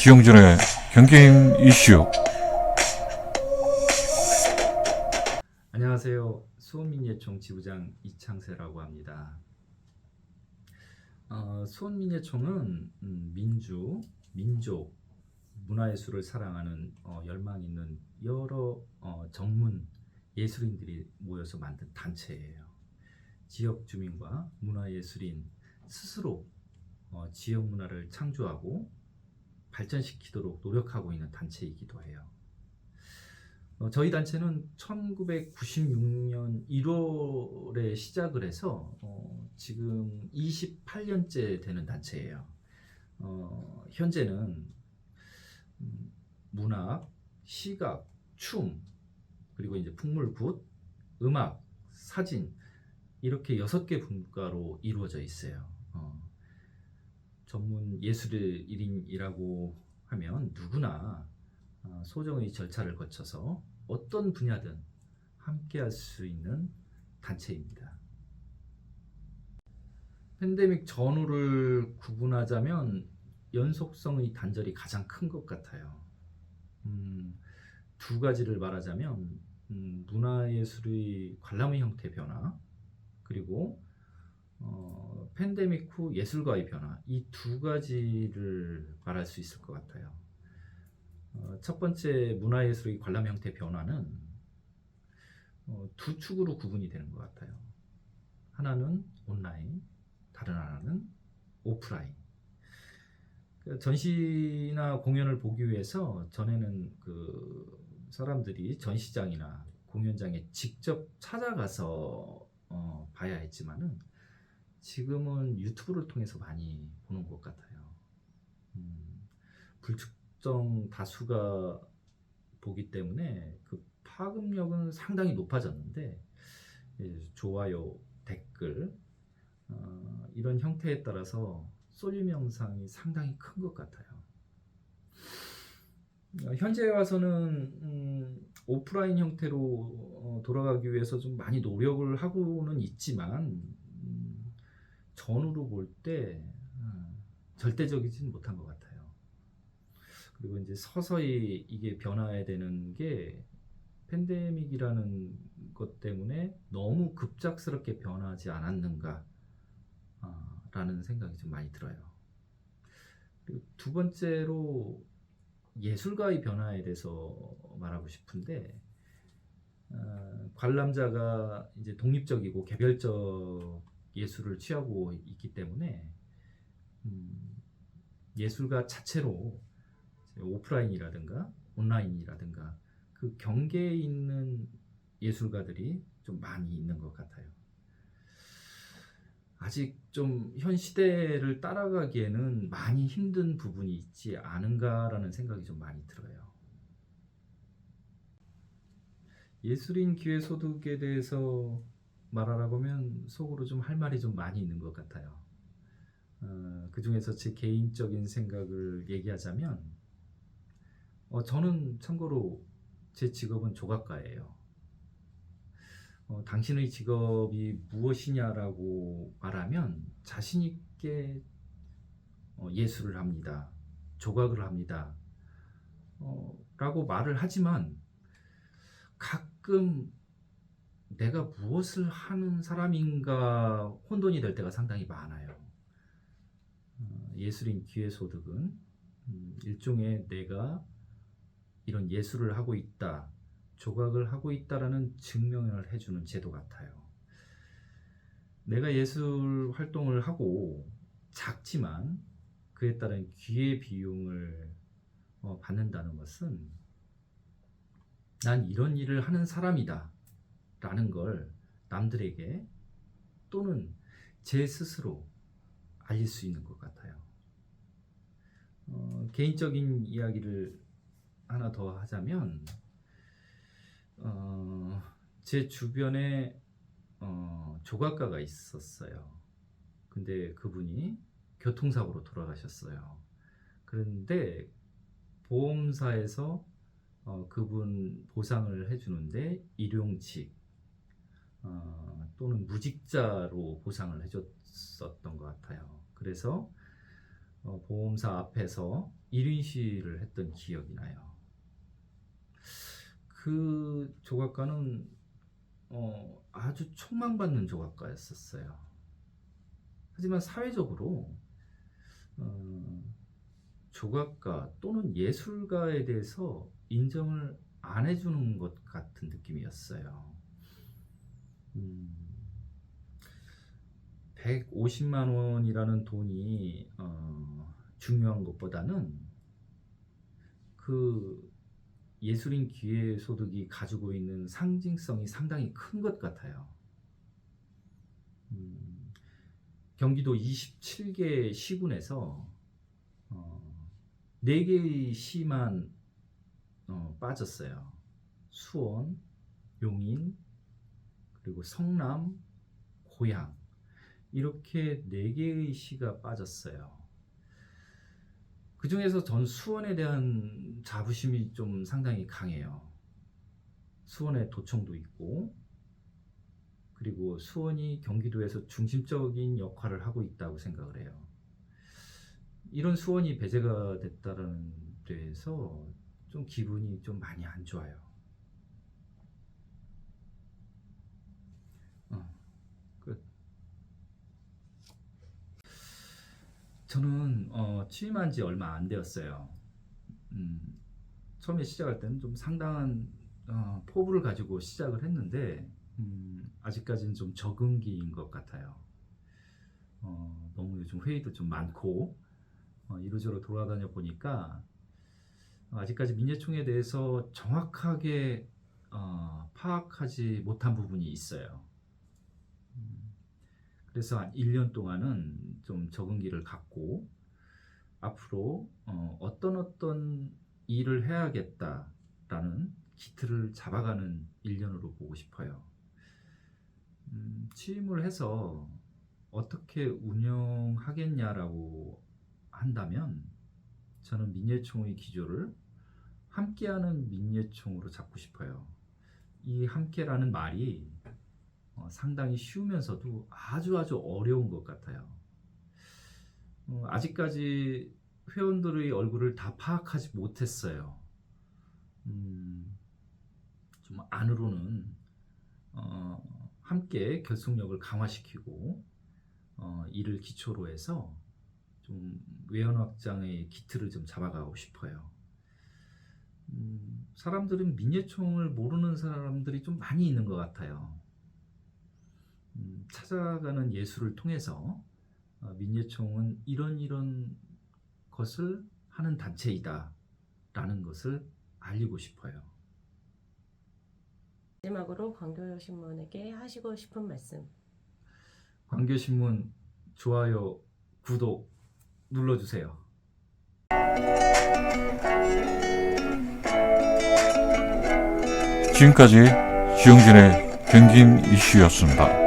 지용준의 경게임 이슈 안녕하세요. 수원민예총 지부장 이창세라고 합니다. 어, 수원민예총은 음, 민주, 민족, 문화예술을 사랑하는 어, 열망 있는 여러 어, 전문 예술인들이 모여서 만든 단체예요. 지역 주민과 문화예술인 스스로 어, 지역 문화를 창조하고 발전시키도록 노력하고 있는 단체이기도 해요. 어, 저희 단체는 1996년 1월에 시작을 해서 어, 지금 28년째 되는 단체예요. 어, 현재는 음, 문학, 시각, 춤, 그리고 이제 풍물굿, 음악, 사진 이렇게 여섯 개 분과로 이루어져 있어요. 어, 전문 예술의 1인이라고 하면 누구나 어, 소정의 절차를 거쳐서 어떤 분야든 함께 할 수 있는 단체입니다. 팬데믹 전후를 구분하자면 연속성의 단절이 가장 큰 것 같아요. 음, 두 가지를 말하자면 음, 문화예술의 관람의 형태 변화 그리고 어, 팬데믹 후 예술가의 변화 이 두 가지를 말할 수 있을 것 같아요. 어, 첫 번째 문화예술의 관람 형태 변화는 어, 두 축으로 구분이 되는 것 같아요. 하나는 온라인, 다른 하나는 오프라인. 그 전시나 공연을 보기 위해서 전에는 그 사람들이 전시장이나 공연장에 직접 찾아가서 어, 봐야 했지만은 지금은 유튜브를 통해서 많이 보는 것 같아요. 음, 불특정 다수가 보기 때문에 그 파급력은 상당히 높아졌는데 예, 좋아요, 댓글 어, 이런 형태에 따라서 쏠림 영상이 상당히 큰 것 같아요. 어, 현재 와서는 음, 오프라인 형태로 어, 돌아가기 위해서 좀 많이 노력을 하고는 있지만 음, 전후로 볼때 음, 절대적이진 못한 것 같아요. 그리고 이제 서서히 이게 변화해야 되는 게 팬데믹이라는 것 때문에 너무 급작스럽게 변하지 않았는가 아, 라는 생각이 좀 많이 들어요. 그리고 두 번째로 예술가의 변화에 대해서 말하고 싶은데 어, 관람자가 이제 독립적이고 개별적 예술을 취하고 있기 때문에 음, 예술가 자체로 오프라인이라든가 온라인이라든가 그 경계에 있는 예술가들이 좀 많이 있는 것 같아요. 아직 좀 현 시대를 따라가기에는 많이 힘든 부분이 있지 않은가라는 생각이 좀 많이 들어요. 예술인 기회 소득에 대해서 말하라고 하면 속으로 좀 할 말이 좀 많이 있는 것 같아요. 어, 그 중에서 제 개인적인 생각을 얘기하자면, 어, 저는 참고로 제 직업은 조각가예요. 어, 당신의 직업이 무엇이냐라고 말하면 자신 있게 어, 예술을 합니다. 조각을 합니다. 어, 라고 말을 하지만 가끔 내가 무엇을 하는 사람인가 혼돈이 될 때가 상당히 많아요. 어, 예술인 기회 소득은 음, 일종의 내가 이런 예술을 하고 있다. 조각을 하고 있다라는 증명을 해주는 제도 같아요. 내가 예술 활동을 하고 작지만 그에 따른 기회 비용을 어, 받는다는 것은 난 이런 일을 하는 사람이다 라는 걸 남들에게 또는 제 스스로 알릴 수 있는 것 같아요. 어, 개인적인 이야기를 하나 더 하자면 어, 제 주변에 어, 조각가가 있었어요. 근데 그분이 교통사고로 돌아가셨어요. 그런데 보험사에서 어, 그분 보상을 해주는데 일용직 어, 또는 무직자로 보상을 해줬었던 것 같아요. 그래서 어, 보험사 앞에서 1인 시위를 했던 기억이 나요. 그 조각가는 어, 아주 촉망받는 조각가였었어요. 하지만 사회적으로 어, 조각가 또는 예술가에 대해서 인정을 안 해주는 것 같은 느낌이었어요. 음, 150만 원이라는 돈이 어, 중요한 것보다는 그 예술인 기회 소득이 가지고 있는 상징성이 상당히 큰 것 같아요. 음, 경기도 27개 시군에서 어, 4개의 시만 어, 빠졌어요. 수원, 용인, 그리고 성남, 고양 이렇게 4개의 시가 빠졌어요. 그 중에서 전 수원에 대한 자부심이 좀 상당히 강해요. 수원에 도청도 있고, 그리고 수원이 경기도에서 중심적인 역할을 하고 있다고 생각을 해요. 이런 수원이 배제가 됐다는 데에서 좀 기분이 좀 많이 안 좋아요. 어, 끝. 저는 어, 취임한 지 얼마 안 되었어요. 음, 처음에 시작할 때는 좀 상당한 어, 포부를 가지고 시작을 했는데 음, 아직까지는 좀 적응기인 것 같아요. 어, 너무 요즘 회의도 좀 많고 어, 이루저루 돌아다녀 보니까 아직까지 민예총에 대해서 정확하게 어, 파악하지 못한 부분이 있어요. 음, 그래서 한 1년 동안은 좀 적응기를 갖고 앞으로 어, 어떤 어떤 일을 해야겠다라는 기틀을 잡아가는 1년으로 보고 싶어요. 음, 취임을 해서 어떻게 운영하겠냐라고 한다면 저는 민예총의 기조를 함께하는 민예총으로 잡고 싶어요. 이 함께라는 말이 어, 상당히 쉬우면서도 아주 아주 어려운 것 같아요. 어, 아직까지 회원들의 얼굴을 다 파악하지 못했어요. 음, 좀 안으로는 어, 함께 결속력을 강화시키고 어, 이를 기초로 해서 좀 외연 확장의 기틀을 좀 잡아가고 싶어요. 음, 사람들은 민예총을 모르는 사람들이 좀 많이 있는 것 같아요. 음, 찾아가는 예술을 통해서 어, 민예총은 이런 이런 것을 하는 단체이다 라는 것을 알리고 싶어요. 마지막으로 광교신문에게 하시고 싶은 말씀. 광교신문 좋아요, 구독 눌러주세요. 지금까지 지용진의 경김 이슈였습니다.